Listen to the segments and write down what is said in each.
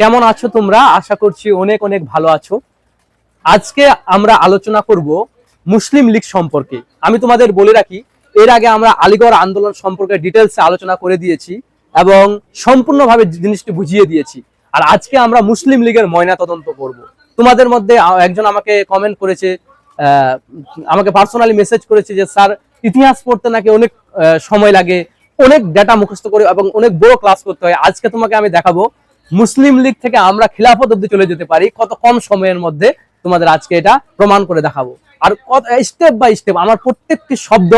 কেমন আছো তোমরা? আশা করছি অনেক অনেক ভালো আছো। আজকে আমরা আলোচনা করব মুসলিম লীগ সম্পর্কে। আমি তোমাদের বলে রাখি, এর আগে আমরা আলিগড় আন্দোলন সম্পর্কে ডিটেলসে আলোচনা করে দিয়েছি এবং সম্পূর্ণভাবে জিনিসটি বুঝিয়ে দিয়েছি। আর আজকে আমরা মুসলিম লীগের ময়না তদন্ত করব। তোমাদের মধ্যে একজন আমাকে কমেন্ট করেছে আমাকে পার্সোনালি মেসেজ করেছে যে, স্যার, ইতিহাস পড়তে নাকি অনেক সময় লাগে। অনেক ডেটা মুখস্থ করে এবং অনেক বড় ক্লাস করতে হয়। আজকে তোমাকে আমি দেখাবো মুসলিম লীগ থেকে আমরা খিলাফত অব্দি চলে যেতে পারি। কত কম সময়ের মধ্যে তোমাদের আজকে এটা প্রমাণ করে দেখাবো। আর স্টেপ বাই স্টেপ আমার প্রত্যেকটি শব্দ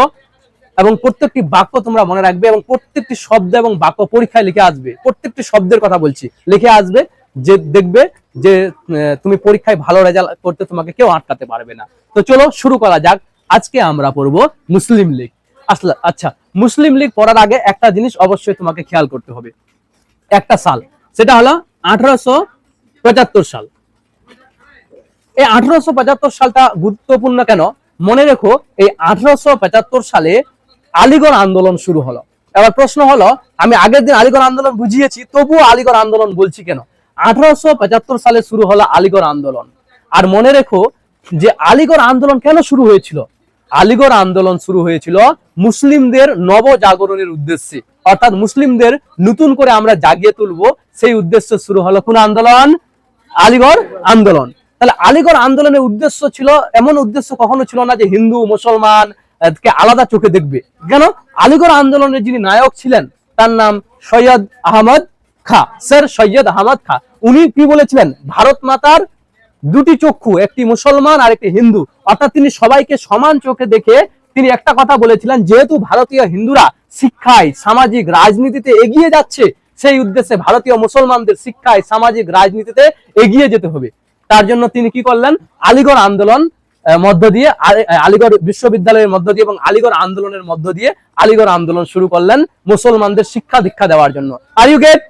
এবং প্রত্যেকটি বাক্য তোমরা মনে রাখবে এবং প্রত্যেকটি শব্দ এবং বাক্য পরীক্ষায় লিখে আসবে। প্রত্যেকটি শব্দের কথা বলছি। লিখে আসবে যে, দেখবে যে তুমি পরীক্ষায় ভালো রেজাল্ট করতে তোমাকে কেউ আটকাতে পারবে না। তো চলো শুরু করা যাক। আজকে আমরা পড়ব মুসলিম লীগ। আসলে আচ্ছা মুসলিম লীগ পড়ার আগে একটা জিনিস অবশ্যই তোমাকে খেয়াল করতে হবে। একটা সাল। সেটা হলো আঠারোশো পঁচাত্তর সাল। এই আঠারোশো পঁচাত্তর সালটা গুরুত্বপূর্ণ কেন? মনে রেখো, এই আঠারোশো পঁচাত্তর সালে আলিগড় আন্দোলন শুরু হলো। এবার প্রশ্ন হলো, আমি আগের দিন আলিগড় আন্দোলন বুঝিয়েছি, তবুও আলিগড় আন্দোলন বলছি কেন? আঠারোশো পঁচাত্তর সালে শুরু হলো আলিগড় আন্দোলন। আর মনে রেখো যে আলিগড় আন্দোলন কেন শুরু হয়েছিল? আলিগড় আন্দোলন শুরু হয়েছিল মুসলিমদের নবজাগরণের উদ্দেশ্যে। অর্থাৎ মুসলিমদের নতুন করে আমরা জাগিয়ে তুলবো, সেই উদ্দেশ্যে শুরু হলো কোন আন্দোলন? আলিগড় আন্দোলন। তাহলে আলিগড় আন্দোলনের উদ্দেশ্য ছিল, এমন উদ্দেশ্য কখনো ছিল না যে হিন্দু, মুসলমান কে আলাদা চোখে দেখবে। কেন? আলিগড় আন্দোলনের যিনি নায়ক ছিলেন, তার নাম সৈয়দ আহমদ খা, স্যার সৈয়দ আহমদ খা। উনি কি বলেছিলেন? ভারত মাতার দুটি চক্ষু একটি মুসলমান আর একটি হিন্দু। অর্থাৎ তিনি সবাইকে সমান চোখে দেখে তিনি একটা কথা বলেছিলেন যেহেতু ভারতীয় হিন্দুরা শিক্ষায় সামাজিক রাজনীতিতে এগিয়ে যাচ্ছে সেই উদ্দেশ্যে ভারতীয় মুসলমানদের শিক্ষায় সামাজিক রাজনীতিতে এগিয়ে যেতে হবে। তার জন্য তিনি কি করলেন? আলিগড় আন্দোলন মধ্য দিয়ে আলিগড় বিশ্ববিদ্যালয়ের মধ্য দিয়ে এবং আলিগড় আন্দোলনের মধ্য দিয়ে আলিগড় আন্দোলন শুরু করলেন মুসলমানদের শিক্ষা দীক্ষা দেওয়ার জন্য। আর ইউ গেট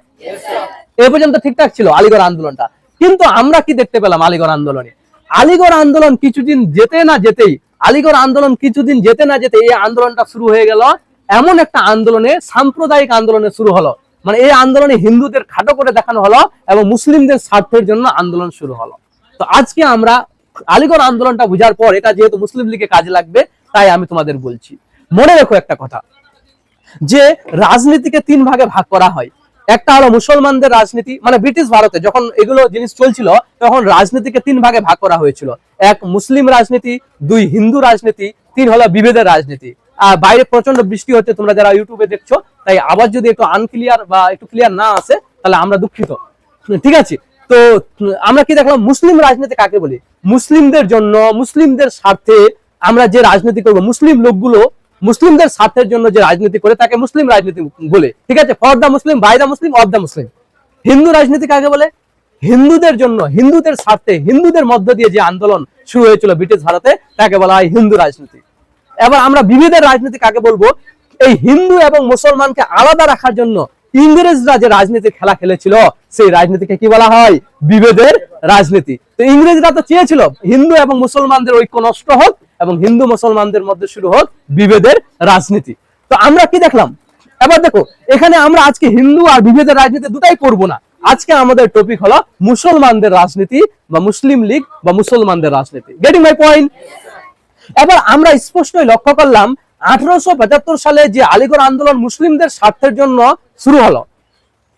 এ পর্যন্ত ঠিকঠাক ছিল আলিগড় আন্দোলনটা। কিন্তু আমরা কি দেখতে পেলাম আলিগড় আন্দোলনে? আলিগড় আন্দোলন কিছুদিন যেতে না যেতেই, আলিগড় আন্দোলন কিছুদিন যেতে না যেতে এই আন্দোলনটা শুরু হয়ে গেল। এমন একটা আন্দোলনে, সাম্প্রদায়িক আন্দোলনে শুরু হলো। মানে এই আন্দোলনে হিন্দুদের খাটো করে দেখানো হলো এবং মুসলিমদের স্বার্থের জন্য আন্দোলন শুরু হলো। তো আজকে আমরা আলিগড় আন্দোলনটা বুঝার পর, এটা যেহেতু মুসলিম লীগে কাজে লাগবে, তাই আমি তোমাদের বলছি। মনে রেখো একটা কথা, যে রাজনীতিকে তিন ভাগে ভাগ করা হয়। একটা হলো মুসলমানদের রাজনীতি মানে ব্রিটিশ ভারতে যখন এগুলো জিনিস চলছিল, তখন রাজনীতিকে তিন ভাগে ভাগ করা হয়েছিল। এক মুসলিম রাজনীতি, দুই হিন্দু রাজনীতি, তিন হলো বিভেদের রাজনীতি। আর বাইরে প্রচণ্ড বৃষ্টি হচ্ছে, তোমরা যারা ইউটিউবে দেখছ, তাই আবার যদি একটু আনক্লিয়ার বা একটু ক্লিয়ার না আসে, তাহলে আমরা দুঃখিত। ঠিক আছে? তো, আমরা কি দেখলাম? মুসলিম রাজনীতি কাকে বলি? মুসলিমদের জন্য, মুসলিমদের স্বার্থে আমরা যে রাজনীতি করব, মুসলিম লোকগুলো মুসলিমদের স্বার্থের জন্য যে রাজনীতি করে তাকে মুসলিম রাজনীতি বলে। ঠিক আছে? For the Muslim by the Muslim of the Muslim Hindu রাজনীতি কাকে বলে। হিন্দুদের জন্য, হিন্দুদের স্বার্থে, হিন্দুদের মধ্য দিয়ে যে আন্দোলন শুরু হয়েছিল ব্রিটিশ ভারতে, তাকে বলা হয় হিন্দু রাজনীতি। এবার আমরা বিভেদের রাজনীতি কাকে বলব। এই হিন্দু এবং মুসলমানকে আলাদা রাখার জন্য ইংরেজরা যে রাজনীতি খেলা খেলেছিল, সেই রাজনীতিকে কি বলা হয়? বিভেদের রাজনীতি। তো ইংরেজরা তো চেয়েছিল, হিন্দু এবং মুসলমানদের ঐক্য নষ্ট হোক এবং হিন্দু মুসলমানদের মধ্যে শুরু হোক বিভেদের রাজনীতি। তো আমরা কি দেখলাম? এবার দেখো, এখানে আমরা আজকে হিন্দু আর বিভেদের রাজনীতি দুটাই করব না। আজকে আমাদের টপিক হলো মুসলমানদের রাজনীতি বা মুসলিম লীগ বা মুসলমানদের রাজনীতি। গেটিং মাই পয়েন্ট এবার আমরা স্পষ্টই লক্ষ্য করলাম, আঠারোশো পঁচাত্তর সালে যে আলিগড় আন্দোলন মুসলিমদের স্বার্থের জন্য শুরু হলো।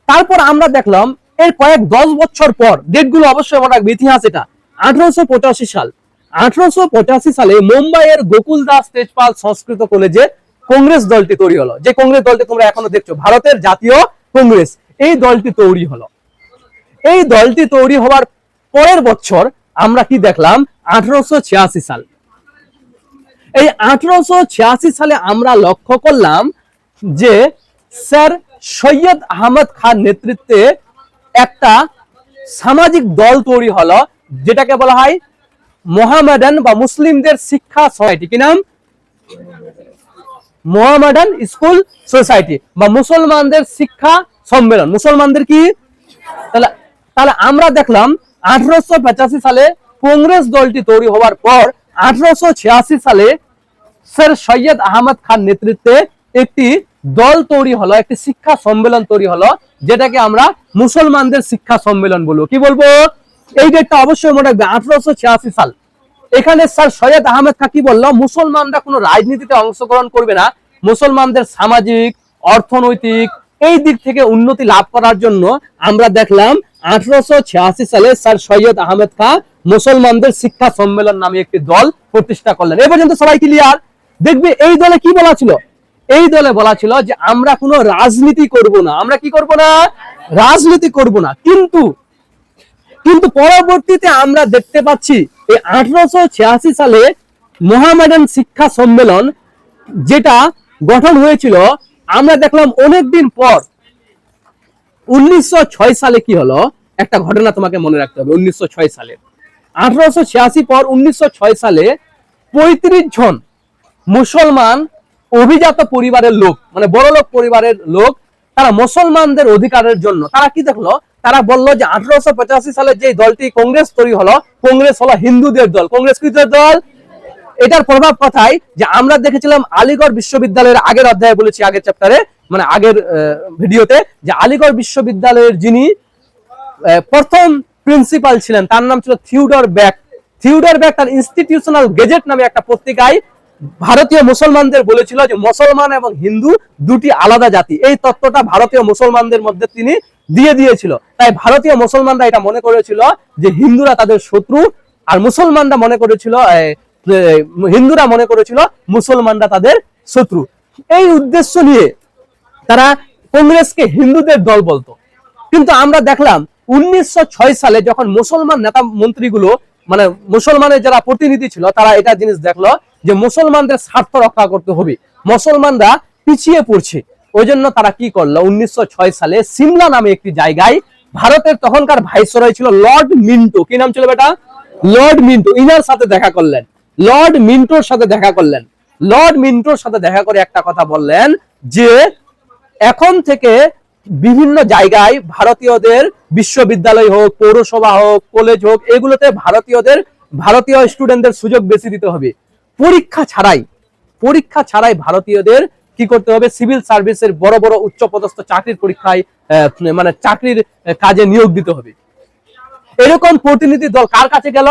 তারপর আমরা দেখলাম, এর কয়েক দশ বছর পর ডেটগুলো অবশ্যই মনে ইতিহাস এটা, আঠারোশো পঁচাশি সাল। আঠারোশো পঁচাশি সালে মুম্বাইয়ের গোকুল দাস তেজপাল সংস্কৃত কলেজে কংগ্রেস দলটি তৈরি হলো। যে কংগ্রেস দলটি তোমরা এখনও দেখছ, ভারতের জাতীয় কংগ্রেস। এই দলটি তৈরি হলো। এই দলটি তৈরি হওয়ার পরের বছর আমরা কি দেখলাম? আঠারোশো সাল। এই আঠারোশো ছিয়াশি সালে আমরা লক্ষ্য করলাম যে স্যার সৈয়দ আহমদ খান নেতৃত্বে একটা সামাজিক দল তৈরি হলো, যেটাকে বলা হয় মোহামেডান বা মুসলিমদের শিক্ষা সোসাইটি কি নাম? মোহামেডান স্কুল সোসাইটি বা মুসলমানদের শিক্ষা সম্মেলন। মুসলমানদের কি? তাহলে তাহলে আমরা দেখলাম আঠারোশো সালে কংগ্রেস দলটি তৈরি হওয়ার পর আঠারোশো ছিয়াশি সালে স্যার সৈয়দ আহমদ খান নেতৃত্বে একটি দল তৈরি হলো, একটি শিক্ষা সম্মেলন তৈরি হলো, যেটাকে আমরা মুসলমানদের শিক্ষা সম্মেলন বলব। কি বলব? এই ডেটটা অবশ্যই মনে রাখবে আঠারোশো ছিয়াশি সাল। এখানে স্যার সৈয়দ আহমেদ খান কি বলল, মুসলমানরা কোনো রাজনীতিতে অংশগ্রহণ করবে না। মুসলমানদের সামাজিক, অর্থনৈতিক এই দিক থেকে উন্নতি লাভ করার জন্য আমরা দেখলাম আঠারোশো ছিয়াশি সালে স্যার সৈয়দ আহমেদ খা মুসলমানদের শিক্ষা সম্মেলন নামে একটি দল প্রতিষ্ঠা করলেন। এ পর্যন্ত সবাই ক্লিয়ার দেখবে, এই দলে কি বলা ছিল? এই দলে বলা ছিল যে আমরা কোনো রাজনীতি করব না। আমরা কি করব না? রাজনীতি করব না। কিন্তু কিন্তু পরবর্তীতে আমরা দেখতে পাচ্ছি এই আঠারোশো ছিয়াশি সালে মোহামেডান শিক্ষা সম্মেলন যেটা গঠন হয়েছিল, আমরা দেখলাম অনেকদিন পর। উনিশশো সালে কি হলো? একটা ঘটনা তোমাকে মনে রাখতে হবে, উনিশশো ছয় সালে। আঠারোশো ছিয়াশি পর উনিশশো ছয় সালে পঁয়ত্রিশ জন মুসলমান অভিজাত পরিবারের লোক মানে বড়লোক পরিবারের লোক, তারা মুসলমানদের অধিকারের জন্য, তারা কি দেখল? তারা বলল যে আঠারোশো পঁচাশি সালে যে দলটি কংগ্রেস তৈরি হলো, কংগ্রেস হলো হিন্দুদের দল। কংগ্রেস কৃতের দল? এটার প্রভাব কথাই যে আমরা দেখেছিলাম আলিগড় বিশ্ববিদ্যালয়ের আগের অধ্যায়ে বলেছি, আগের চ্যাপ্টারে মানে আগের ভিডিওতে, যে আলিগড় বিশ্ববিদ্যালয়ের যিনি প্রথম প্রিন্সিপাল ছিলেন, তার নাম ছিল থিউডর ব্যাক। থিউডর ব্যাক তার ইনস্টিটিউশনাল গেজেট নামে একটা পত্রিকায় ভারতীয় মুসলমানদের বলেছিল যে মুসলমান এবং হিন্দু দুটি আলাদা জাতি। এই তত্ত্বটা ভারতীয় মুসলমানদের মধ্যে তিনি দিয়ে দিয়েছিল। তাই ভারতীয় মুসলমানরা এটা মনে করেছিল যে হিন্দুরা তাদের শত্রু, আর মুসলমানরা মনে করেছিল হিন্দুরা মনে করেছিল মুসলমানরা তাদের শত্রু। এই উদ্দেশ্য নিয়ে তারা কংগ্রেসকে হিন্দুদের দল বলতো। কিন্তু আমরা দেখলাম উনিশশো ছয় সালে যখন মুসলমান নেতা মন্ত্রীগুলো মানে মুসলমানের যারা প্রতিনিধি ছিল, তারা এটা জিনিস দেখল যে মুসলমানদের স্বার্থ রক্ষা করতে হবে। মুসলমানরা পিছিয়ে পড়ছে। ওই জন্য তারা কি করল? উনিশশো ছয় সালে সিমলা নামে একটি জায়গায় ভারতের তখনকার ভাইসরয় ছিল লর্ড মিন্টো। কি নাম ছিল বেটা? Lord Minto. ইনার সাথে দেখা করলেন। লর্ড মিন্টোর সাথে দেখা করলেন। লর্ড মিন্টোর সাথে দেখা করে একটা কথা বললেন যে, এখন থেকে বিভিন্ন জায়গায় ভারতীয়দের বিশ্ববিদ্যালয় হোক, পৌরসভা হোক, কলেজ হোক, এগুলোতে ভারতীয়দের, ভারতীয় স্টুডেন্টদের সুযোগ বেশি দিতে হবে। পরীক্ষা ছাড়াই পরীক্ষা ছাড়াই ভারতীয়দের কি করতে হবে? সিভিল সার্ভিসের বড় বড় উচ্চপদস্থ চাকরির পরীক্ষায় মানে চাকরির কাজে নিয়োগ দিতে হবে। এরকম প্রতিনিধি দল কার কাছে গেল?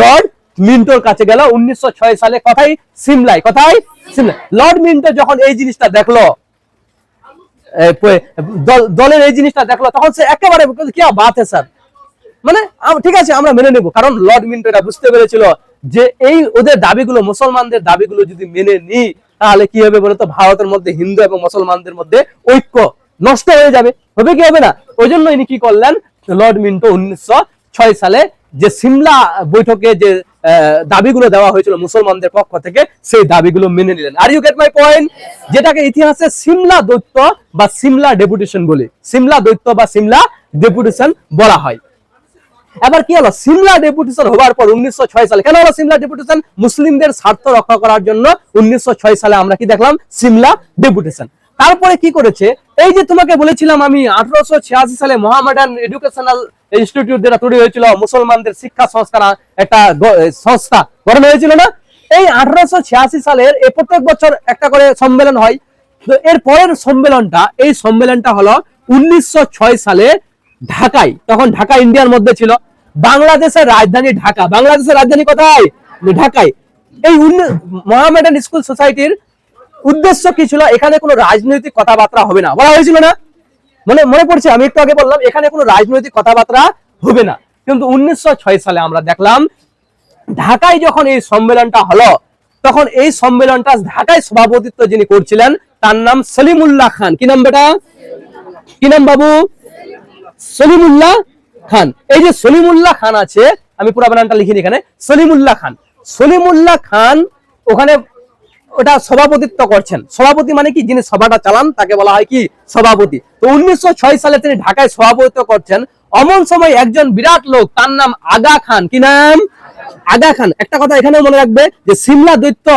লর্ড মিন্টোর কাছে গেল। উনিশশো সালে কথাই সিমলায় কথাই সিমলা লর্ড মিন্টো যখন এই জিনিসটা দেখল দলের এই জিনিসটা দেখল, তখন সে একেবারে কি বাত হ্যাঁ স্যার? মানে ঠিক আছে, আমরা মেনে নেব। কারণ লর্ড মিন্টো এটা বুঝতে পেরেছিল যে এই ওদের দাবিগুলো, মুসলমানদের দাবিগুলো যদি মেনে নিই তাহলে কি হবে বলতো? ভারতের মধ্যে হিন্দু এবং মুসলমানদের মধ্যে ঐক্য নষ্ট হয়ে যাবে। হবে কি হবে না? ওই জন্য ইনি কি করলেন? লর্ড মিন্টো উনিশশো ছয় সালে যে সিমলা বৈঠকে যে দাবিগুলো দেওয়া হয়েছিল মুসলমানদের পক্ষ থেকে, সেই দাবিগুলো মেনে নিলেন। আর ইউ গেট মাই পয়েন্ট যেটাকে ইতিহাসে সিমলা দৈত্য বা সিমলা ডেপুটেশন বলে। সিমলা দৈত্য বা সিমলা ডেপুটেশন বলা হয়। এবার কি হলো? সিমলা ডেপুটেশন হওয়ার পর উনিশশো সালে কেন হলো সিমলা ডেপুটেশন? মুসলিমদের স্বার্থ রক্ষা করার জন্য উনিশশো সালে আমরা কি দেখলাম? সিমলা ডেপুটেশন। তারপরে কি করেছে? এই যে তোমাকে বলেছিলাম আমি আঠারোশো সালে মোহামেডান এডুকেশনাল ইনস্টিটিউট যেটা তৈরি হয়েছিল, মুসলমানদের শিক্ষা সংস্কার একটা সংস্থা গঠন হয়েছিল না? এই আঠারোশো ছিয়াশি সালের এ প্রত্যেক বছর একটা করে সম্মেলন হয়। তো এর পরের সম্মেলনটা, এই সম্মেলনটা হলো উনিশশো ছয় সালে ঢাকায় তখন ঢাকা ইন্ডিয়ার মধ্যে ছিল। বাংলাদেশের রাজধানী ঢাকা। বাংলাদেশের রাজধানী কোথায়? ঢাকায় এই মোহামেডান স্কুল সোসাইটির উদ্দেশ্য কি ছিল? এখানে কোনো রাজনৈতিক কথাবার্তা হবে না। বলা হয়েছিল না? মনে মনে পড়ছে, আমি একটু আগে বললাম, এখানে কোনো রাজনৈতিক কথাবার্তা হবে না। কিন্তু উনিশশো ছয় সালে আমরা দেখলাম ঢাকায় যখন এই সম্মেলনটা হলো, তখন এই সম্মেলনটা ঢাকায় সভাপতিত্ব যিনি করছিলেন, তার নাম সলিমুল্লাহ খান। কি নাম বেটা? কি নাম বাবু? সলিমুল্লাহ খান। এই যে সলিমুল্লাহ খান আছে, আমি পুরো নামটা লিখিনি এখানে। সলিমুল্লাহ খান। সলিমুল্লাহ খান ওখানে ওটা সভাপতিত্ব করছেন। সভাপতি মানে কি? যিনি সভাটা চালান, তাকে বলা হয় কি? সভাপতি। তো উনিশশো সালে তিনি ঢাকায় সভাপতিত্ব করছেন। অমন সময় একজন বিরাট লোক, তার নাম আগা খান। কি নাম? আগা খান। একটা কথা এখানে মনে রাখবে যে সিমলা দৈত্য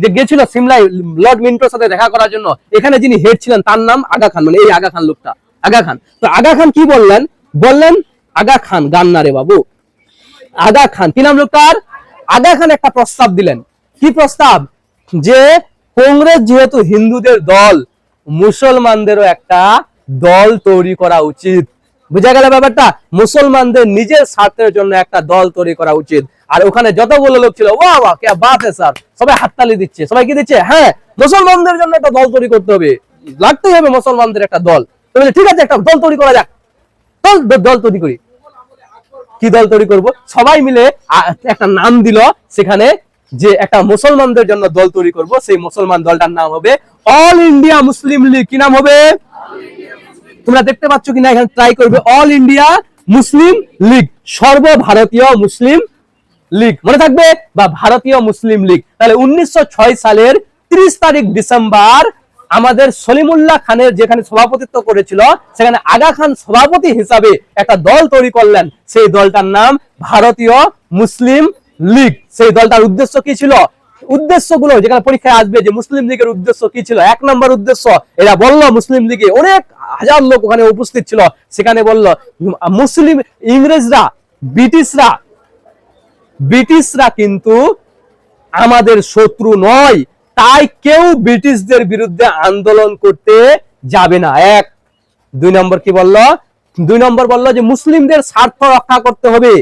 যে গেছিল সিমলায়, লর্ড মিন্টোর সাথে দেখা করার জন্য, এখানে যিনি হেড ছিলেন, তার নাম আগা খান মানে এই আগা খান লোকটা। আগা খান। তো আগা খান কি বললেন? বললেন, আগা খান গান্না রে বাবু। আগা খান, কি নাম লোকটার? আগা খান একটা প্রস্তাব দিলেন। কি প্রস্তাব? যে কংগ্রেস যেহেতু হিন্দুদের দল, মুসলমানদেরও একটা দল তৈরি করা উচিত। বুঝা গেল ব্যাপারটা? মুসলমানদের নিজের স্বার্থের জন্য একটা দল তৈরি করা উচিত। আর ওখানে যতগুলো লোক ছিল, ওয়া ওয়া, কে বাত স্যার সবাই হাততালি দিচ্ছে। সবাই কি দিচ্ছে? হ্যাঁ মুসলমানদের জন্য একটা দল তৈরি করতে হবে। লাগতেই হবে মুসলমানদের একটা দল। বলে, ঠিক আছে একটা দল তৈরি করা যাক। দল দল তৈরি করি। কি দল তৈরি করব? সবাই মিলে একটা নাম দিল সেখানে যে একটা মুসলমানদের জন্য দল তৈরি করব। সেই মুসলমান দলটার নাম হবে অল ইন্ডিয়া মুসলিম লীগ। কি নাম হবে? তোমরা দেখতে পাচ্ছ কিনা? এখানে ট্রাই করবে অল ইন্ডিয়া মুসলিম লীগ। সর্বভারতীয় মুসলিম লীগ। মনে থাকবে? বা ভারতীয় মুসলিম লীগ। তাহলে উনিশশো ছয় সালের 30 তারিখ ডিসেম্বর আমাদের সলিমুল্লাহ খানের যেখানে সভাপতিত্ব করেছিল, সেখানে আগা খান সভাপতি হিসাবে একটা দল তৈরি করলেন। সেই দলটার নাম ভারতীয় মুসলিম লীগ। সেই দলটার উদ্দেশ্য কি ছিল? উদ্দেশ্যগুলো যেখানে পরীক্ষায় আসবে যে মুসলিম লীগের উদ্দেশ্য কি ছিল? এক নম্বর উদ্দেশ্য, এরা বলল মুসলিম লীগে অনেক হাজার লোক ওখানে উপস্থিত ছিল। সেখানে বলল, মুসলিম ইংরেজরা, ব্রিটিশরা ব্রিটিশরা কিন্তু আমাদের শত্রু নয়। তাই কেউ ব্রিটিশদের বিরুদ্ধে আন্দোলন করতে যাবে না। এক, দুই নম্বর কি বলল? দুই নম্বর বলল যে মুসলিমদের স্বার্থ রক্ষা করতে হবে।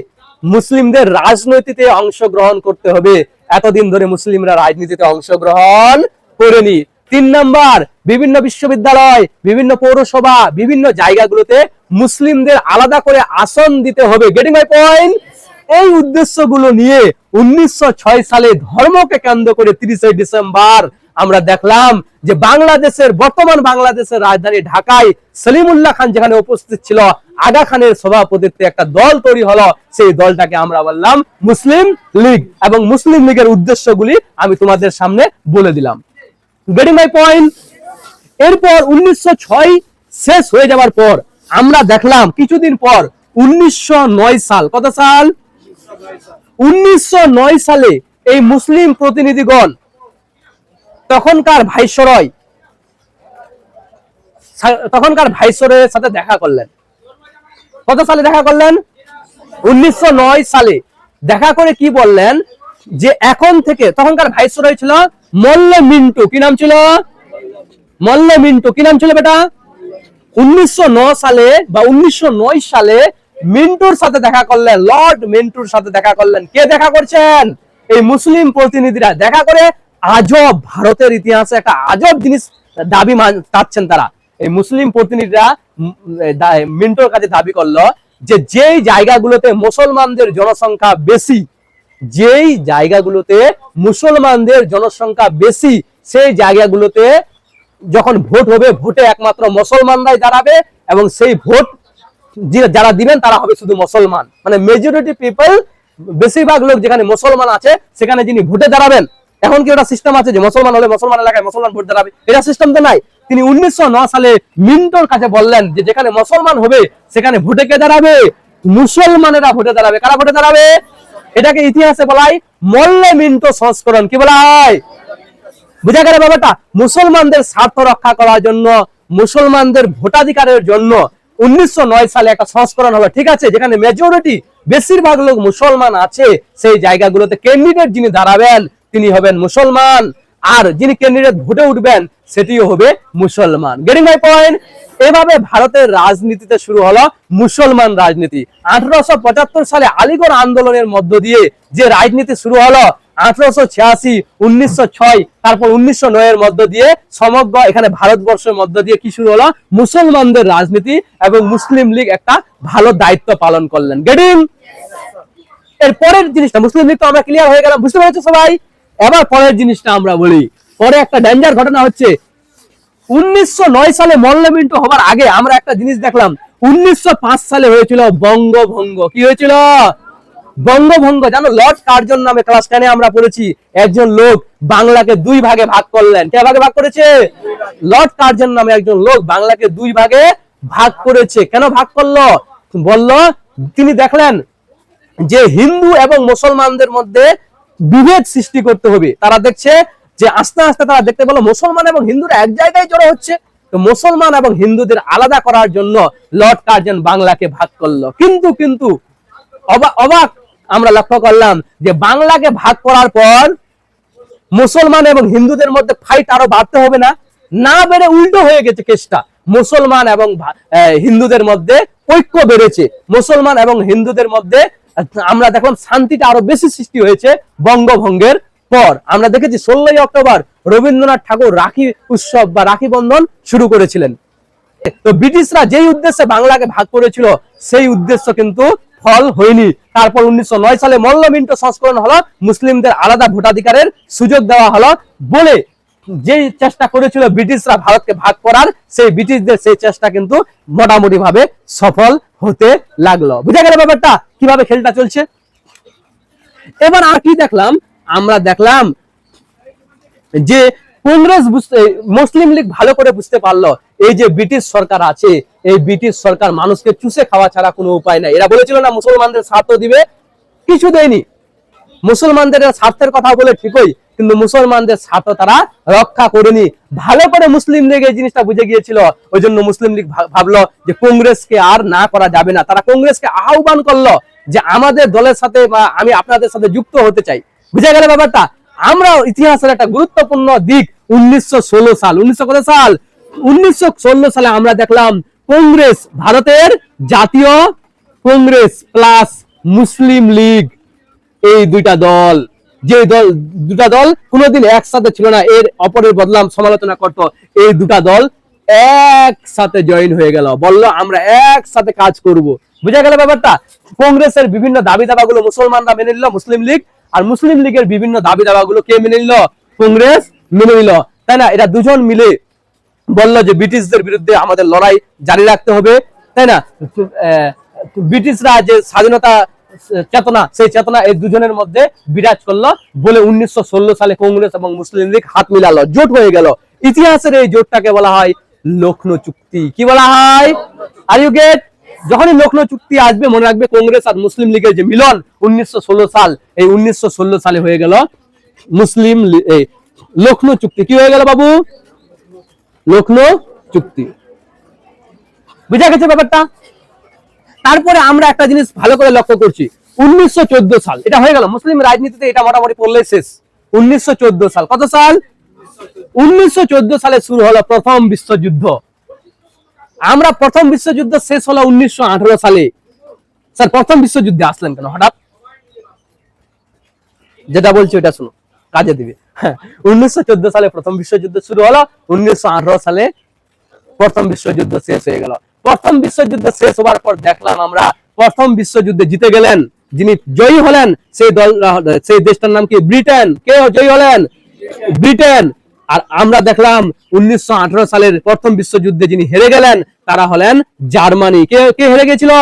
মুসলিমদের রাজনীতিতে অংশগ্রহণ করতে হবে। এতদিন ধরে মুসলিমরা রাজনীতিতে অংশগ্রহণ করেনি। তিন নম্বর, বিভিন্ন বিশ্ববিদ্যালয়, বিভিন্ন পৌরসভা, বিভিন্ন জায়গাগুলোতে মুসলিমদের আলাদা করে আসন দিতে হবে। গেটিং মাই পয়েন্ট এই উদ্দেশ্যগুলো নিয়ে উনিশশো ছয় সালে ধর্মকে কেন্দ্র করে তিরিশে ডিসেম্বর আমরা দেখলাম যে বাংলাদেশের, বর্তমান বাংলাদেশের রাজধানী ঢাকায় সলিমুল্লাহ খান যেখানে উপস্থিত ছিল আগা খানের সভাপতিত্বে একটা দল তৈরি হলো। সেই দলটাকে আমরা বললাম মুসলিম লীগ এবং মুসলিম লীগের উদ্দেশ্যগুলি আমি তোমাদের সামনে বলে দিলাম। গেটিং মাই পয়েন্ট এরপর উনিশশো ছয় শেষ হয়ে যাওয়ার পর আমরা দেখলাম, কিছুদিন পর উনিশশো নয় সাল, কত সাল? উনিশশো নয় সালে এই মুসলিম প্রতিনিধিগণ, তখনকার ভাইসরয় তখনকার ভাইসরয়ের সাথে দেখা করলেন। কত সালে দেখা করলেন? উনিশশো সালে। দেখা করে কি বললেন? যে এখন থেকে তখনকার ভাইসরয় ছিল মল্ল মিন্টু। কি নাম ছিল? মল্ল মিন্টু। কি নাম ছিল বেটা? উনিশশো সালে বা উনিশশো নয় সালে মিন্টুর সাথে দেখা করলেন, লর্ড মিন্টুর সাথে দেখা করলেন। কে দেখা করছেন? এই মুসলিম প্রতিনিধিরা। দেখা করে আজব ভারতের ইতিহাসে একটা আজব জিনিস দাবি চাচ্ছেন তারা। এই মুসলিম প্রতিনিধিরা মিন্টুর কাছে দাবি করল যে যেই জায়গাগুলোতে মুসলমানদের জনসংখ্যা বেশি, যেই জায়গাগুলোতে মুসলমানদের জনসংখ্যা বেশি, সেই জায়গাগুলোতে যখন ভোট হবে, ভোটে একমাত্র মুসলমানরাই দাঁড়াবে এবং সেই ভোট যারা দিবেন, তারা হবে শুধু মুসলমান। মানে মেজরিটি পিপল বেশিরভাগ লোক যেখানে মুসলমান আছে, সেখানে যিনি ভোটে দাঁড়াবেন এখন কি ওটা সিস্টেম আছে যে মুসলমান হলে মুসলমান এলাকায় মুসলমান ভোট দাঁড়াবে। এটা সিস্টেম তো নাই। তিনি উনিশশো সালে মিন্টোর কাছে বললেন যে, যেখানে মুসলমান হবে, সেখানে ভোটে কে দাঁড়াবে? মুসলমানেরা ভোটে দাঁড়াবে। কারা ভোটে দাঁড়াবে? এটাকে ইতিহাসে বলাই মল্লে মিন্টো সংস্করণ। কি বলা হয়? বুঝা গেল ব্যাপারটা? মুসলমানদের স্বার্থ রক্ষা করার জন্য, মুসলমানদের ভোটাধিকারের জন্য উনিশশো সালে একটা সংস্করণ হবে ঠিক আছে? যেখানে মেজরিটি বেশিরভাগ লোক মুসলমান আছে, সেই জায়গাগুলোতে ক্যান্ডিডেট যিনি দাঁড়াবেন, তিনি হবেন মুসলমান। আর যিনি ক্যান্ডিডেট ভোটে উঠবেন, সেটিও হবে মুসলমান। গেটিং মাই পয়েন্ট এভাবে ভারতের রাজনীতিতে শুরু হলো মুসলমান রাজনীতি। আঠারোশো পঁচাত্তর সালে আলিগড় আন্দোলনের মধ্য দিয়ে যে রাজনীতি শুরু হলো মুসলমানদের রাজনীতি এবং মুসলিম লীগ একটা ভালো দায়িত্ব পালন করলেন। গেটিং এর পরের জিনিসটা, মুসলিম লীগ তো আমরা ক্লিয়ার হয়ে গেলাম, বুঝতে পেরেছ সবাই? এবার পরের জিনিসটা আমরা বলি। পরে একটা ডেঞ্জার ঘটনা হচ্ছে, উনিশশো নয় সালে মল্লমিন্টু হবার আগে আমরা একটা জিনিস দেখলাম, উনিশশো পাঁচ সালে হয়েছিল বঙ্গভঙ্গ। কি হয়েছিল? বঙ্গভঙ্গ, জানো? লর্ড কার্জন নামে ক্লাস টেনে আমরা পড়েছি। একজন লোক বাংলাকে দুই ভাগে ভাগ করলেন। কে ভাগে ভাগ করেছে? লর্ড কার্জন নামে একজন লোক বাংলাকে দুই ভাগে ভাগ করেছে। কেন ভাগ করল? বলল, তিনি দেখলেন যে হিন্দু এবং মুসলমানদের মধ্যে বিভেদ সৃষ্টি করতে হবে। তারা দেখছে যে আস্তে আস্তে তারা দেখতে পেল মুসলমান এবং হিন্দুরা এক জায়গায় জড়ো হচ্ছে। তো মুসলমান এবং হিন্দুদের আলাদা করার জন্য লর্ড কার্জন বাংলাকে ভাগ করল। কিন্তু কিন্তু অবাক আমরা লক্ষ্য করলাম যে বাংলাকে ভাগ করার পর মুসলমান এবং হিন্দুদের মধ্যে ফাইট আরও বাড়তে হবে না। না বেড়ে উল্টো হয়ে গেছে কেসটা। মুসলমান এবং হিন্দুদের মধ্যে ঐক্য বেড়েছে। মুসলমান এবং হিন্দুদের মধ্যে, আমরা দেখলাম শান্তিটা আরও বেশি সৃষ্টি হয়েছে বঙ্গভঙ্গের পর। আমরা দেখেছি ষোলোই অক্টোবর রবীন্দ্রনাথ ঠাকুর রাখি উৎসব বা রাখি বন্ধন শুরু করেছিলেন। তো ব্রিটিশরা যেই উদ্দেশ্যে বাংলাকে ভাগ করেছিল, সেই উদ্দেশ্য কিন্তু ফল হয়নি। তারপর উনিশশো নয় সালে মল্লমিন্ট সংস্করণ হলো, মুসলিমদের আলাদা ভোটাধিকারের সুযোগ দেওয়া হলো বলে যেই চেষ্টা করেছিল ব্রিটিশরা ভারতকে ভাগ করার, সেই ব্রিটিশদের সেই চেষ্টা কিন্তু মোটামুটি ভাবে সফল হতে লাগল। বুঝা গেল ব্যাপারটা? কীভাবে খেলটা চলছে? এবার আর কি দেখলাম? আমরা দেখলাম যে কংগ্রেস বুঝতে, মুসলিম লীগ ভালো করে বুঝতে পারল, এই যে ব্রিটিশ সরকার আছে, এই ব্রিটিশ সরকার মানুষকে চুষে খাওয়া ছাড়া কোনো উপায় নাই। এরা বলেছিল না, মুসলমানদের স্বার্থ দিবে, কিছু দেয়নি। মুসলমানদের স্বার্থের কথা বলে ঠিকই, কিন্তু মুসলমানদের স্বার্থ তারা রক্ষা করেনি। ভালো করে মুসলিম লীগ এই জিনিসটা বুঝে গিয়েছিল, ওই জন্য মুসলিম লীগ ভাবলো যে কংগ্রেসকে আর না করা যাবে না। তারা কংগ্রেসকে আহ্বান করল যে আমাদের দলের সাথে বা আমি আপনাদের সাথে যুক্ত হতে চাই। বুঝে গেল ব্যাপারটা? আমরা ইতিহাসের একটা গুরুত্বপূর্ণ দিক, উনিশশো ষোলো সাল। উনিশশো কত সাল? উনিশশো ষোলো সালে আমরা দেখলাম কংগ্রেস ভারতের জাতীয় কংগ্রেস প্লাস মুসলিম লীগ। এই দুইটা দল, যে দল, দুটা দল কোনোদিন একসাথে ছিল না, এর অপরের বদলাম সমালোচনা করত। এই দুটা দল একসাথে জয়েন হয়ে গেল, বলল, আমরা একসাথে কাজ করব। বুঝা গেল ব্যাপারটা? কংগ্রেসের বিভিন্ন দাবি দাবাগুলো মুসলমানরা মেনে নিল, মুসলিম লীগ আর মুসলিম লীগের বিভিন্ন দাবি দাবাগুলো কে মেনে নিল? কংগ্রেস মেনে নিল। তাই না? এরা দুজন মিলে বলল যে ব্রিটিশদের বিরুদ্ধে আমাদের লড়াই জারি রাখতে হবে। তাই না? ব্রিটিশরা যে স্বাধীনতা চেতনা, সেই চেতনা এই দুজনের মধ্যে বিরাজ করল বলে উনিশশো ষোলো সালে কংগ্রেস এবং মুসলিম লীগ হাত মিলালো। জোট হয়ে গেল। ইতিহাসের এই জোটটাকে বলা হয় লখনৌ চুক্তি। কি বলা হয়? আর ইউ গেট যখনই লখনৌ চুক্তি আসবে, মনে রাখবে কংগ্রেস আর মুসলিম লীগের যে মিলন উনিশশো ষোলো সাল, এই উনিশশো সালে হয়ে গেল মুসলিম লখনৌ চুক্তি। কি হয়ে গেল বাবু? লখনৌ চুক্তি। বুঝা গেছে ব্যাপারটা? তারপরে আমরা একটা জিনিস ভালো করে লক্ষ্য করছি, উনিশশো চোদ্দ সাল, এটা হয়ে গেল। মুসলিম রাজনীতিতে এটা মোটামুটি পড়লে শেষ। উনিশশো চোদ্দ সাল, কত সাল? উনিশশো চোদ্দ সালে শুরু হলো প্রথম বিশ্বযুদ্ধ। আমরা প্রথম বিশ্বযুদ্ধ শেষ হলো উনিশশো সালে। স্যার, প্রথম বিশ্বযুদ্ধে আসলেন কেন? হঠাৎ? যেটা বলছি ওটা শুনো কাজে দিবে। হ্যাঁ উনিশশো সালে প্রথম বিশ্বযুদ্ধ শুরু হলো, উনিশশো সালে প্রথম বিশ্বযুদ্ধ শেষ হয়ে গেল। প্রথম বিশ্বযুদ্ধ শেষ হওয়ার পর দেখলাম আমরা, প্রথম বিশ্বযুদ্ধে জিতে গেলেন যিনি জয়ী হলেন, সেই দল সেই দেশটার নাম কি? ব্রিটেন। কে জয়ী হলেন? ব্রিটেন। আর আমরা দেখলাম উনিশশো সালের প্রথম বিশ্বযুদ্ধে যিনি হেরে গেলেন, তারা হলেন জার্মানি। কে কে হেরে গেছিল?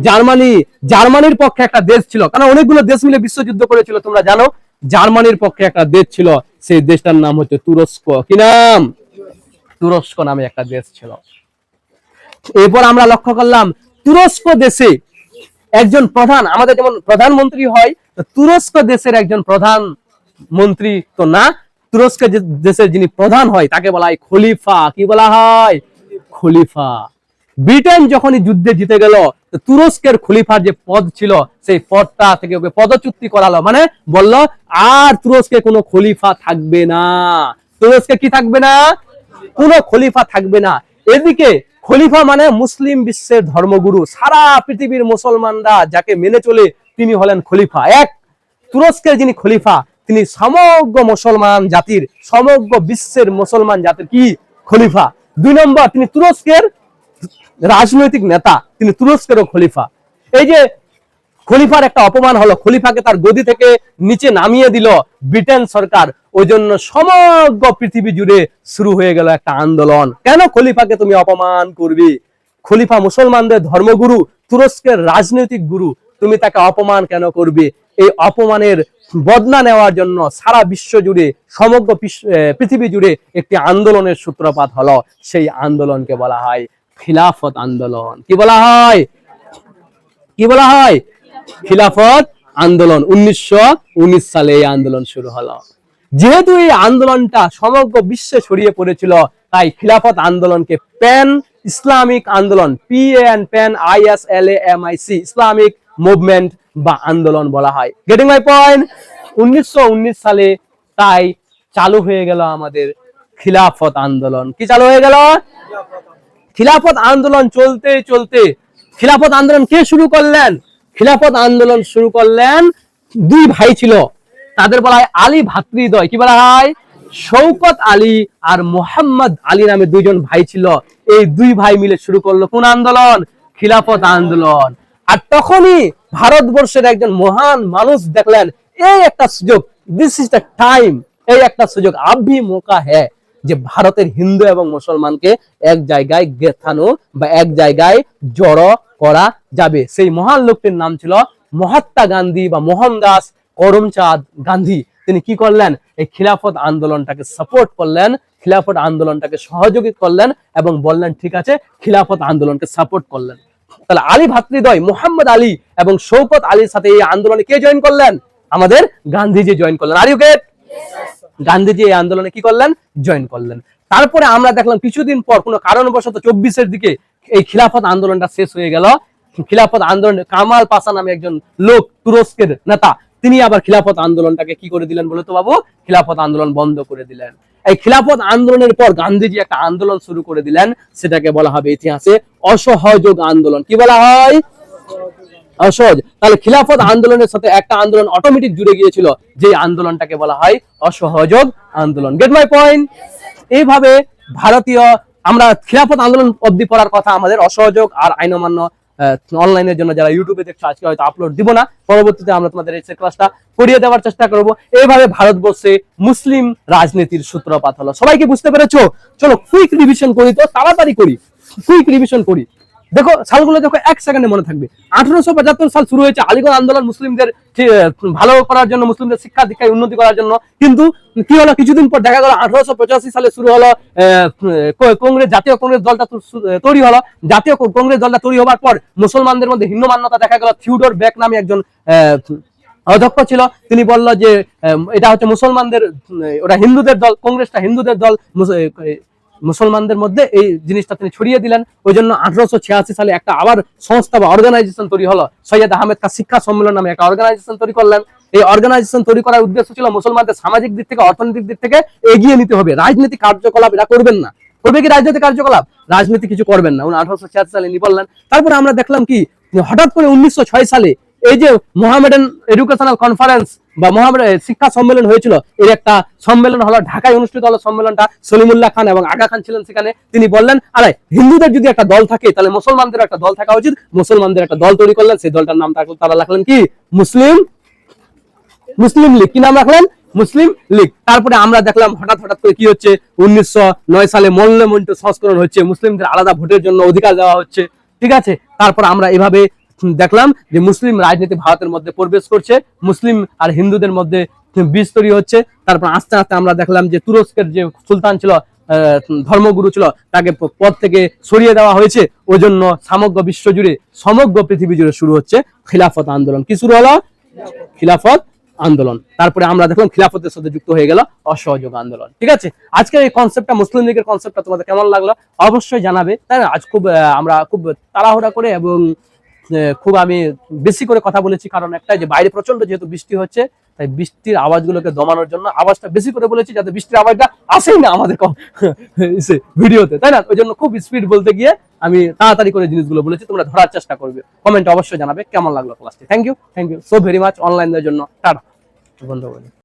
জার্মানি। জার্মানির পক্ষে একটা দেশ ছিল। কারণ অনেকগুলো দেশ মিলে বিশ্বযুদ্ধ করেছিল, তোমরা জানো? জার্মানির পক্ষে একটা দেশ ছিল, সেই দেশটার নাম হচ্ছে তুরস্ক। কি নাম? তুরস্ক নামে একটা দেশ ছিল। এরপর আমরা লক্ষ্য করলাম, তুরস্ক দেশে একজন প্রধান, আমাদের যেমন প্রধানমন্ত্রী হয় তুরস্ক দেশের একজন প্রধান মন্ত্রী তো না তুরস্ক যে দেশের যিনি প্রধান হয়, তাকে বলা হয় খলিফা। কি বলা হয়? খলিফা। ব্রিটেন যখনই যুদ্ধে জিতে গেল তুরস্কের খলিফার যে পদ ছিল, সেই পদটা থেকে ওকে পদচ্যুতি করালো। মানে বলল, আর তুরস্কে কোনো খলিফা থাকবে না। তুরস্কে কি থাকবে না? কোনো খলিফা থাকবে না। এদিকে খলিফা মানে মুসলিম বিশ্বের ধর্মগুরু। সারা পৃথিবীর মুসলমানরা যাকে মেনে চলে তিনি হলেন খলিফা। এক, তুরস্কের যিনি খলিফা তিনি সমগ্র মুসলমান জাতির, সমগ্র বিশ্বের মুসলমান জাতির কি? খলিফা। দুই নম্বর, তিনি তুরস্কের রাজনৈতিক নেতা, তিনি তুরস্কেরও খলিফা। এই যে খলিফার একটা অপমান হলো, খলিফাকে তার গদি থেকে নিচে নামিয়ে দিল ব্রিটেন সরকার। ওই জন্য সমগ্র পৃথিবী জুড়ে শুরু হয়ে গেল একটা আন্দোলন। কেন খলিফাকে তুমি অপমান করবে? খলিফা মুসলমানদের ধর্মগুরু, তুরস্কের রাজনৈতিক গুরু। তুমি তাকে অপমান কেন করবে? এই অপমানের বদনা নেওয়ার জন্য সারা বিশ্ব জুড়ে, সমগ্র পৃথিবী জুড়ে একটি আন্দোলনের সূত্রপাত হলো, সেই আন্দোলনকে বলা হয় খিলাফত আন্দোলন। কি বলা হয়? কি বলা হয়? খিলাফত আন্দোলন। উনিশশো উনিশ সালে এই আন্দোলন শুরু হলো। যেহেতু এই আন্দোলনটা সমগ্র বিশ্বে ছড়িয়ে পড়েছিল, তাই খিলাফত আন্দোলনকে প্যান ইসলামিক আন্দোলন P N pan I S L M I C Islamic movement বা আন্দোলন বলা হয়। গেটিং মাই পয়েন্ট উনিশশো উনিশ সালে তাই চালু হয়ে গেল আমাদের খিলাফত আন্দোলন। কি চালু হয়ে গেল? খিলাফত আন্দোলন চলতে চলতে খিলাফত আন্দোলন কে শুরু করলেন? খিলাফত আন্দোলন শুরু করলেন দুই ভাই ছিল। তাদের বলা হয় আলী ভাতৃদ্বয়। কি বলা হয়? শৌকত আলী আর মোহাম্মদ আলী নামে দুইজন ভাই ছিল। এই দুই ভাই মিলে শুরু করল কোন আন্দোলন? খিলাফত আন্দোলন। আর তখনই ভারতবর্ষের একজন মহান মানুষ দেখলেন, এই একটা সুযোগ দিস ইজ দ্য টাইম এই একটা সুযোগ আভি মোকা হ্যাঁ যে ভারতের হিন্দু এবং মুসলমানকে এক জায়গায় গেথানো বা এক জায়গায় জড়ো করা যাবে। সেই মহান লোকটির নাম ছিল মহাত্মা গান্ধী বা মোহনদাস করমচাঁদ গান্ধী। তিনি কি করলেন? এই খিলাফত আন্দোলনটাকে সাপোর্ট করলেন, খিলাফত আন্দোলনটাকে সহযোগী করলেন এবং বললেন, ঠিক আছে, খিলাফত আন্দোলনকে সাপোর্ট করলেন। তাহলে আলী ভাতৃদ্বয় মোহাম্মদ আলী এবং শৌকত আলীর সাথে এই আন্দোলনে কে জয়েন করলেন? আমাদের গান্ধীজি জয়েন করলেন। আর ইউ গান্ধীজি এই আন্দোলনে কি করলেন? জয়েন করলেন। তারপরে আমরা দেখলাম কিছুদিন পর, কোনো কারণবশত চব্বিশের দিকে এই খিলাফত আন্দোলনটা শেষ হয়ে গেল। খিলাফত আন্দোলন, কামাল পাশা নামে একজন লোক, তুরস্কের নেতা, তিনি আবার খিলাফত আন্দোলনটাকে কি করে দিলেন বলে তো বাবু? খিলাফত আন্দোলন বন্ধ করে দিলেন। এই খিলাফত আন্দোলনের পর গান্ধীজি একটা আন্দোলন শুরু করে দিলেন। সেটাকে বলা হবে ইতিহাসে অসহযোগ আন্দোলন। কি বলা হয়? অসহজ। তাহলে খিলাফত আন্দোলনের সাথে একটা আন্দোলন অটোমেটিক জুড়ে গিয়েছিল যে আন্দোলনটাকে বলা হয় অসহযোগ আন্দোলন। গেট মাই পয়েন্ট এইভাবে ভারতীয়, আমরা খিলাফত আন্দোলন অব্দি পড়ার কথা আমাদের অসহযোগ আর আইন অমান্য অনলাইনের জন্য যারা ইউটিউবে দেখছ, আজকে হয়তো আপলোড দিব না। পরবর্তীতে আমরা তোমাদের এই ক্লাসটা করিয়ে দেওয়ার চেষ্টা করব। এইভাবে ভারতবর্ষে মুসলিম রাজনীতির সূত্রপাত হলো। সবাইকে বুঝতে পেরেছ? চলো কুইক রিভিশন করি তো, তাড়াতাড়ি করি। কুইক রিভিশন করি। দেখো সালগুলো দেখো এক সেকেন্ডে মনে থাকবে। আঠারোশো পঁচাত্তর সাল শুরু হয়েছে আলিগড় আন্দোলন মুসলিমদের ভালো করার জন্য, মুসলিমদের শিক্ষা দীক্ষায় উন্নতি করার জন্য। কিন্তু কি হলো? কিছুদিন পর দেখা গেল আঠারোশো পঁচাশি সালে শুরু হলো কংগ্রেস, জাতীয় কংগ্রেস দলটা তৈরি হলো। জাতীয় কংগ্রেস দলটা তৈরি হওয়ার পর মুসলমানদের মধ্যে হিন্দু মান্যতা দেখা গেল। থিউডোর ব্যাক নামে একজন অধ্যক্ষ ছিল। তিনি বলল যে এটা হচ্ছে মুসলমানদের ওটা হিন্দুদের দল, কংগ্রেসটা হিন্দুদের দল মুসলমানদের মধ্যে এই জিনিসটা তিনি ছড়িয়ে দিলেন। ওই জন্য আঠারোশো ছিয়াশি সালে একটা আবার সংস্থা বা অর্গানাইজেশন তৈরি হলো। সৈয়দ আহমেদ কা শিক্ষা সম্মেলন নামে একটা অর্গানাইজেশন তৈরি করলেন। এই অর্গানাইজেশন তৈরি করার উদ্দেশ্য ছিল মুসলমানদের সামাজিক দিক থেকে, অর্থনৈতিক দিক থেকে এগিয়ে নিতে হবে। রাজনৈতিক কার্যকলাপ এরা করবেন না। করবে কি রাজনৈতিক কার্যকলাপ? রাজনীতি কিছু করবেন না। উনি আঠারোশো ছিয়াশি সালে নি বললেন তারপরে আমরা দেখলাম কি, হঠাৎ করে উনিশশো ছয় সালে এই যে মোহামেডান এডুকেশনাল কনফারেন্স বা মোহামেড শিক্ষা সম্মেলন হয়েছিল, এর একটা সম্মেলন হলো, ঢাকায় অনুষ্ঠিত হলো সম্মেলনটা, সলিমুল্লাহ খান এবং আগা খান ছিলেন সেখানে, তিনি বললেন, আরে, হিন্দুদের যদি একটা দল থাকে, তাহলে মুসলমানদের একটা দল থাকা উচিত, মুসলমানদের একটা দল তৈরি করলেন, সেই দলটার নাম তারা- রাখলেন কি? মুসলিম মুসলিম লীগ। কি নাম রাখলেন? মুসলিম লীগ। তারপরে আমরা দেখলাম, হঠাৎ হঠাৎ করে কি হচ্ছে? উনিশশো নয় সালে মল্লমন্ট সংস্করণ হচ্ছে, মুসলিমদের আলাদা ভোটের জন্য অধিকার দেওয়া হচ্ছে। ঠিক আছে? তারপর আমরা এভাবে দেখলাম যে মুসলিম রাজনীতি ভারতের মধ্যে প্রবেশ করছে, মুসলিম আর হিন্দুদের মধ্যে বীজ তৈরি হচ্ছে। তারপর আস্তে আস্তে আমরা দেখলাম যে তুরস্কের যে সুলতান ছিল ধর্মগুরু ছিল, তাকে পদ থেকে সরিয়ে দেওয়া হয়েছে। ওই জন্য সমগ্র বিশ্ব জুড়ে, সমগ্র পৃথিবী জুড়ে শুরু হচ্ছে খিলাফত আন্দোলন। কি শুরু হলো? খিলাফত আন্দোলন। তারপরে আমরা দেখলাম খিলাফতের সাথে যুক্ত হয়ে গেল অসহযোগ আন্দোলন। ঠিক আছে? আজকের এই কনসেপ্টটা মুসলিম লীগের কনসেপ্টটা তোমাদের কেমন লাগল? অবশ্যই জানাবে। তাই না? আজ খুব আমরা খুব তাড়াহুড়া করে এবং খুব আমি বেশি করে কথা বলেছি, কারণ একটাই যে বাইরে প্রচণ্ড যেহেতু বৃষ্টি হচ্ছে, তাই বৃষ্টির আওয়াজগুলোকে দমানোর জন্য আওয়াজটা বেশি করে বলেছি যাতে বৃষ্টির আওয়াজটা আসেই না আমাদের ভিডিওতে, তাই না? ওই জন্য খুব স্পিড বলতে গিয়ে আমি তাড়াতাড়ি করে জিনিসগুলো বলেছি, তোমরা ধরার চেষ্টা করবে। কমেন্ট অবশ্যই জানাবে কেমন লাগল ক্লাসটি thank you thank you so very much অনলাইনের জন্য। টাটা। বন্ধ